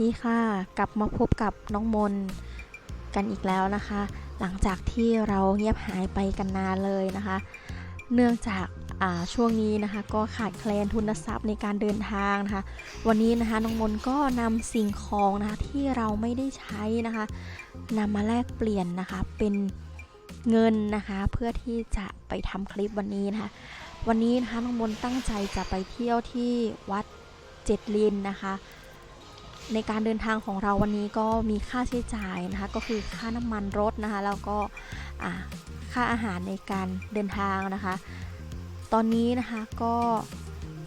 ดีค่ะกลับมาพบกับน้องมนกันอีกแล้วนะคะ หลังจากที่เราเงียบหายไปกันนานเลยนะคะ เนื่องจากาช่วงนี้นะคะ ก็ขาดแคลนทุนทรัพย์ในการเดินทางนะคะ วันนี้นะคะน้องมนก็นำสิ่งของนะคะที่เราไม่ได้ใช้นะคะนำมาแลกเปลี่ยนนะคะเป็นเงินนะคะเพื่อที่จะไปทำคลิปวันนี้นะคะ วันนี้นะคะน้องมนตั้งใจจะไปเที่ยวที่วัดเจ็ดลินนะคะ ในการเดินทางของเราวันนี้ก็มีค่าใช้จ่ายนะคะก็คือค่าน้ำมันรถนะคะแล้วก็ค่าอาหารในการเดินทางนะคะ ตอนนี้นะคะก็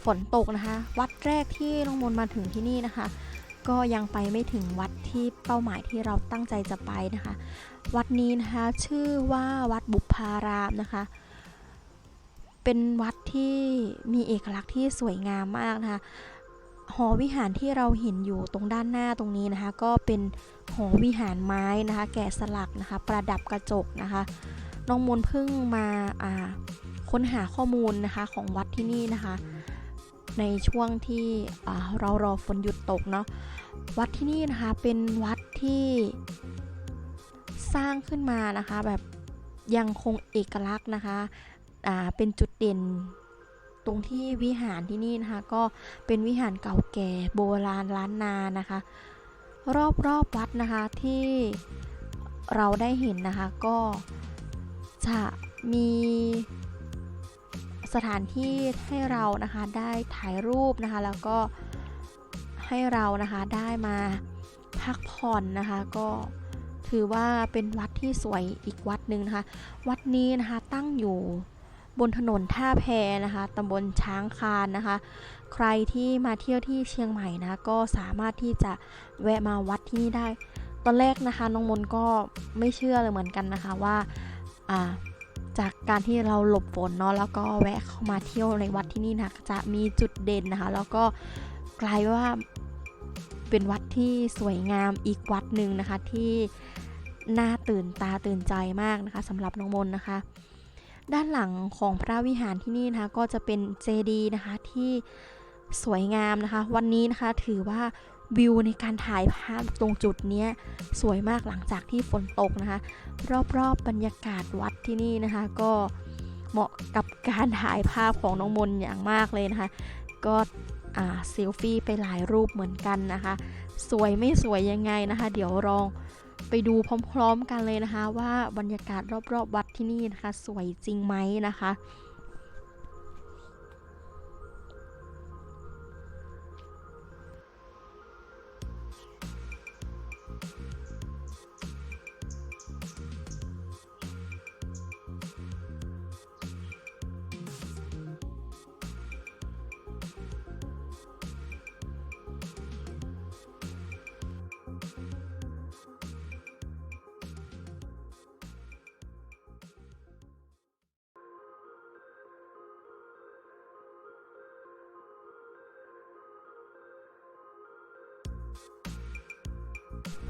ฝนตกนะคะ วัดแรกที่น้องมนมาถึงที่นี่นะคะ ก็ยังไปไม่ถึงวัดที่เป้าหมายที่เราตั้งใจจะไปนะคะ วัดนี้นะคะชื่อว่าวัดบุพารามนะคะเป็นวัดที่มีเอกลักษณ์ที่สวยงามมากนะคะ หอวิหารที่เราเห็นอยู่ตรงด้านหน้าตรงนี้นะคะ ก็เป็นหอวิหารไม้นะคะ แกะสลักนะคะ ประดับกระจกนะคะน้องมนเพิ่งมาอ่าค้นหาข้อมูลนะคะของวัดที่นี่นะคะ ในช่วงที่เรารอฝนหยุดตกเนาะวัดที่นี่นะคะเป็นวัดที่สร้างขึ้นมานะคะแบบยังคงเอกลักษณ์นะคะเป็นจุดเด่น ตรงที่วิหารที่นี่นะคะ ก็เป็นวิหารเก่าแก่โบราณล้านนานะคะ รอบรอบวัดนะคะที่เราได้เห็นนะคะก็จะมีสถานที่ให้เรานะคะได้ถ่ายรูปนะคะ แล้วก็ให้เรานะคะได้มาพักผ่อนนะคะ ก็ถือว่าเป็นวัดที่สวยอีกวัดหนึ่งนะคะ วัดนี้นะคะตั้งอยู่ บนถนนท่าแพนะคะตำบลช้างคานนะคะ ใครที่มาเที่ยวที่เชียงใหม่นะก็สามารถที่จะแวะมาวัดที่นี่ได้ ตอนแรกนะคะน้องมนก็ไม่เชื่อเลยเหมือนกันนะคะว่าอ่าจากการที่เราหลบฝนเนาะแล้วก็แวะเข้ามาเที่ยวในวัดที่นี่นะคะจะมีจุดเด่นนะคะ แล้วก็กลายว่าเป็นวัดที่สวยงามอีกวัดหนึ่งนะคะที่น่าตื่นตาตื่นใจมากนะคะสำหรับน้องมนนะคะ ด้านหลังของพระวิหารที่นี่นะคะ ก็จะเป็นเจดีย์นะคะที่สวยงามนะคะ วันนี้นะคะถือว่าวิวในการถ่ายภาพตรงจุดนี้สวยมากหลังจากที่ฝนตกนะคะ รอบๆบบรรยากาศวัดที่นี่นะคะ ก็เหมาะกับการถ่ายภาพของน้องมนอย่างมากเลยนะคะ ก็เซลฟี่ไปหลายรูปเหมือนกันนะคะ สวยไม่สวยยังไงนะคะ เดี๋ยวลอง ไปดูพร้อมๆกันเลยนะคะ ว่าบรรยากาศรอบๆ วัดที่นี่นะคะ สวยจริงไหมนะคะ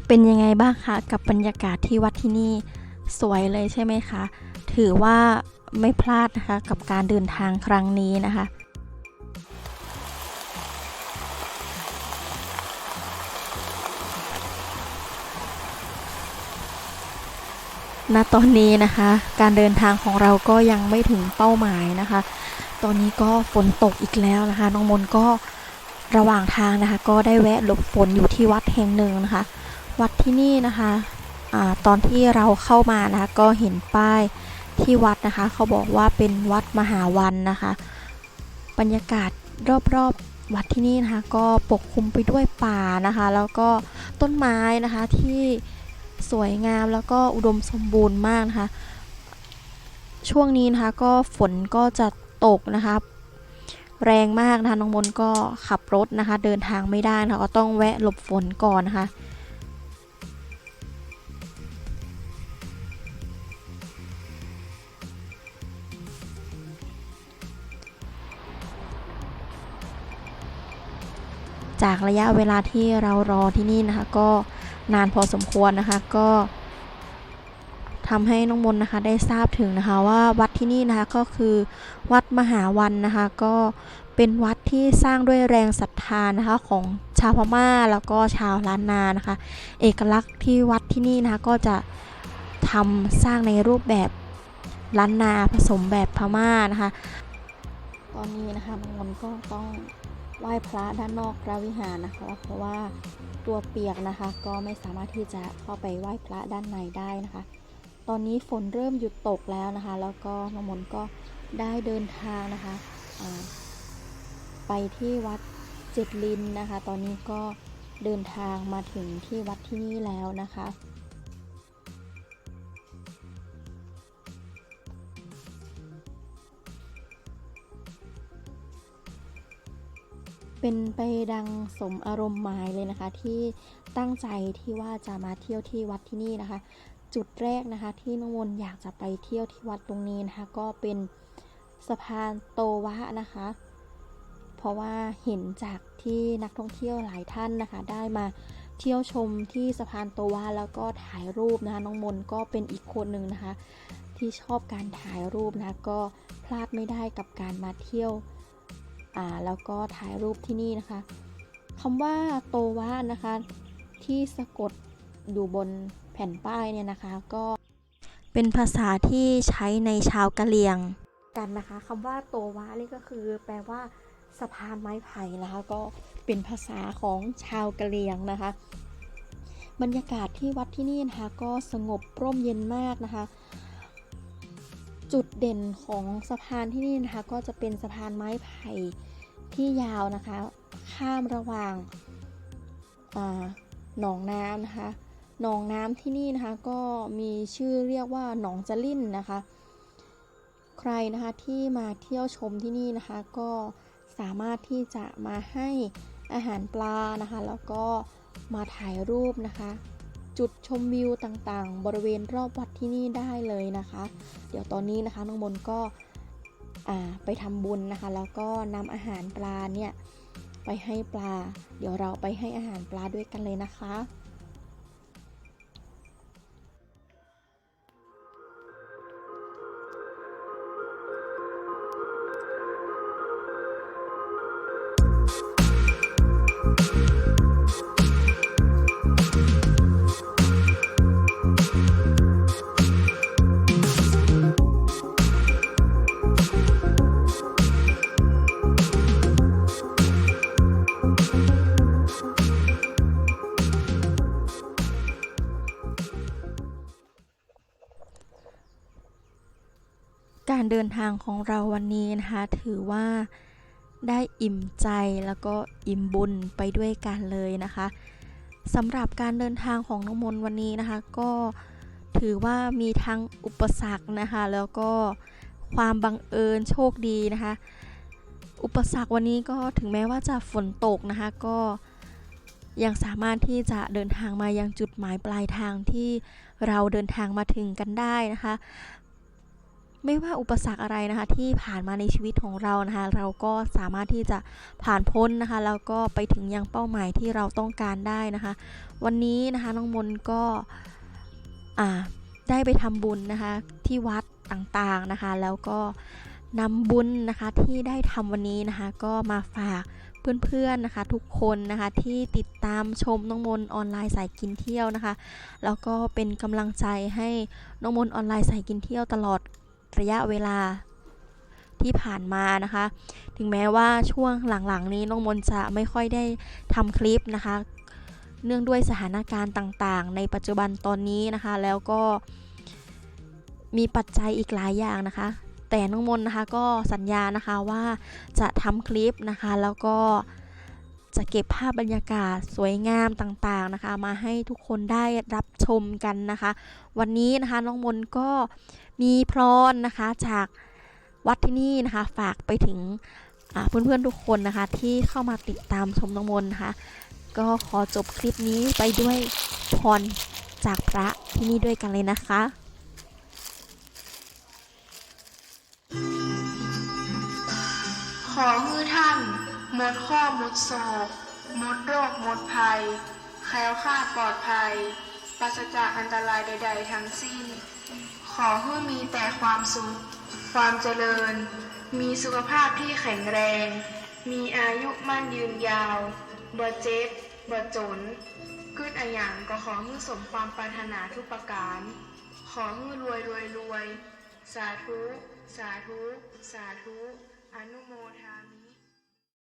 เป็นยังไงบ้างคะกับบรรยากาศที่วัดที่นี่สวยเลยใช่ไหมคะ ถือว่าไม่พลาดนะคะกับการเดินทางครั้งนี้นะคะณตอนนี้นะคะ การเดินทางของเราก็ยังไม่ถึงเป้าหมายนะคะ ตอนนี้ก็ฝนตกอีกแล้วนะคะ น้องมนก็ ระหว่างทางนะคะ ก็ได้แวะหลบฝนอยู่ที่วัดแห่งหนึ่งนะคะ วัดที่นี่นะคะอตอนที่เราเข้ามานะคะ ก็เห็นป้ายที่วัดนะคะ เขาบอกว่าเป็นวัดมหาวันนะคะ บรรยากาศรอบๆวัดที่นี่นะคะ ก็ปกคลุมไปด้วยป่านะคะ แล้วก็ต้นไม้นะคะที่สวยงามแล้วก็อุดมสมบูรณ์มากนะคะ ช่วงนี้นะคะก็ฝนก็จะตกนะคะ แรงมากนะคะน้องมนก็ขับรถนะคะ เดินทางไม่ได้นะคะก็ต้องแวะหลบฝนก่อนนะคะจากระยะเวลาที่เรารอที่นี่นะคะ ก็นานพอสมควรนะคะ ก็ ทำให้น้องมนนะคะได้ทราบถึงนะคะว่าวัดที่นี่นะคะก็คือวัดมหาวันนะคะก็เป็นวัดที่สร้างด้วยแรงศรัทธานะคะของชาวพม่าแล้วก็ชาวล้านนานะคะ เอกลักษณ์ที่วัดที่นี่นะคะก็จะทำสร้างในรูปแบบล้านนาผสมแบบพม่านะคะ ตอนนี้นะคะน้องมนก็ต้องไหว้พระด้านนอกพระวิหารนะคะ เพราะว่าตัวเปียกนะคะ ก็ไม่สามารถที่จะเข้าไปไหว้พระด้านในได้นะคะ ตอนนี้ฝนเริ่มหยุดตกแล้วนะคะ แล้วก็น้องมนก็ได้เดินทางนะคะ ไปที่วัดเจ็ดลินนะคะ ตอนนี้ก็เดินทางมาถึงที่วัดที่นี่แล้วนะคะเป็นไปดังสมอารมณ์หมายเลยนะคะที่ตั้งใจที่ว่าจะมาเที่ยวที่วัดที่นี่นะคะ จุดแรกนะคะ ที่น้องมนอยากจะไปเที่ยวที่วัดตรงนี้นะคะ ก็เป็นสะพานโตวะนะคะ เพราะว่าเห็นจากที่นักท่องเที่ยวหลายท่านนะคะ ได้มาเที่ยวชมที่สะพานโตวะแล้วก็ถ่ายรูปนะคะน้องมนก็เป็นอีกคนหนึ่งนะคะ ที่ชอบการถ่ายรูปนะคะก็พลาดไม่ได้กับการมาเที่ยวอ่าแล้วก็ถ่ายรูปที่นี่นะคะคำว่าโตวะนะคะ ที่สะกดอยู่บน ผ่นป้ายเนี่ยนะคะก็เป็นภาษาที่ใช้ในชาวกะเหรี่ยงกันนะคะคำว่าโตวะนี่ก็คือ แปลว่าสะพานไม้ไผ่นะคะ ก็เป็นภาษาของชาวกะเหรี่ยงนะคะ บรรยากาศที่วัดที่นี่นะคะก็สงบร่มเย็นมากนะคะ จุดเด่นของสะพานที่นี่นะคะก็จะเป็นสะพานไม้ไผ่ที่ยาวนะคะ ข้ามระหว่างอาหนองน้ำนะคะ หนองน้ำที่นี่นะคะ ก็มีชื่อเรียกว่าหนองจะลิ่นนะคะ ใครนะคะที่มาเที่ยวชมที่นี่นะคะ ก็สามารถที่จะมาให้อาหารปลานะคะ แล้วก็มาถ่ายรูปนะคะ จุดชมวิวต่างๆ บริเวณรอบวัดที่นี่ได้เลยนะคะ เดี๋ยวตอนนี้นะคะน้องมนก็ไปทำบุญนะคะ แล้วก็นำอาหารปลาเนี่ยไปให้ปลา เดี๋ยวเราไปให้อาหารปลาด้วยกันเลยนะคะ การเดินทางของเราวันนี้นะคะ ถือว่าได้อิ่มใจแล้วก็อิ่มบุญไปด้วยกันเลยนะคะสำหรับการเดินทางของน้องมนวันนี้นะคะ ก็ถือว่ามีทั้งอุปสรรคนะคะ แล้วก็ความบังเอิญโชคดีนะคะ อุปสรรควันนี้ก็ถึงแม้ว่าจะฝนตกนะคะ ก็ยังสามารถที่จะเดินทางมายังจุดหมายปลายทางที่เราเดินทางมาถึงกันได้นะคะ ไม่ว่าอุปสรรคอะไรนะคะที่ผ่านมาในชีวิตของเรานะคะเราก็สามารถที่จะผ่านพ้นนะคะแล้วก็ไปถึงยังเป้าหมายที่เราต้องการได้นะคะ วันนี้นะคะน้องมนก็ได้ไปทำบุญนะคะที่วัดต่างๆนะคะ แล้วก็นำบุญนะคะที่ได้ทำวันนี้นะคะ ก็มาฝากเพื่อนๆนะคะ ทุกคนนะคะที่ติดตามชมน้องมนออนไลน์สายกินเที่ยวนะคะ แล้วก็เป็นกำลังใจให้น้องมนออนไลน์สายกินเที่ยวตลอด ระยะเวลาที่ผ่านมานะคะ ถึงแม้ว่าช่วงหลังๆ นี้น้องมนจะไม่ค่อยได้ทำคลิปนะคะ เนื่องด้วยสถานการณ์ต่างๆ ในปัจจุบันตอนนี้นะคะ แล้วก็มีปัจจัยอีกหลายอย่างนะคะ แต่น้องมนนะคะก็สัญญานะคะว่าจะทำคลิปนะคะ แล้วก็ จะเก็บภาพบรรยากาศสวยงามต่างๆนะคะ มาให้ทุกคนได้รับชมกันนะคะ วันนี้นะคะน้องมนก็มีพรนะคะจากวัดที่นี่นะคะ ฝากไปถึงเพื่อนๆทุกคนนะคะที่เข้ามาติดตามชมน้องมนนะคะ ก็ขอจบคลิปนี้ไปด้วยพรจากพระที่นี่ด้วยกันเลยนะคะ หมดข้อหมดโศกหมดโรคหมดภัย แคล้วคลาดปลอดภัย ปราศจากอันตรายใด ๆ ทั้งสิ้น ขอให้มีแต่ความสุข ความเจริญ มีสุขภาพที่แข็งแรง มีอายุมั่นยืนยาวบ่เจ็บบ่จนกึดอะหยังก็ขอให้สมความปรารถนาทุกประการ ขอให้รวยรวยรวย สาธุ สาธุ สาธุ อนุโมทา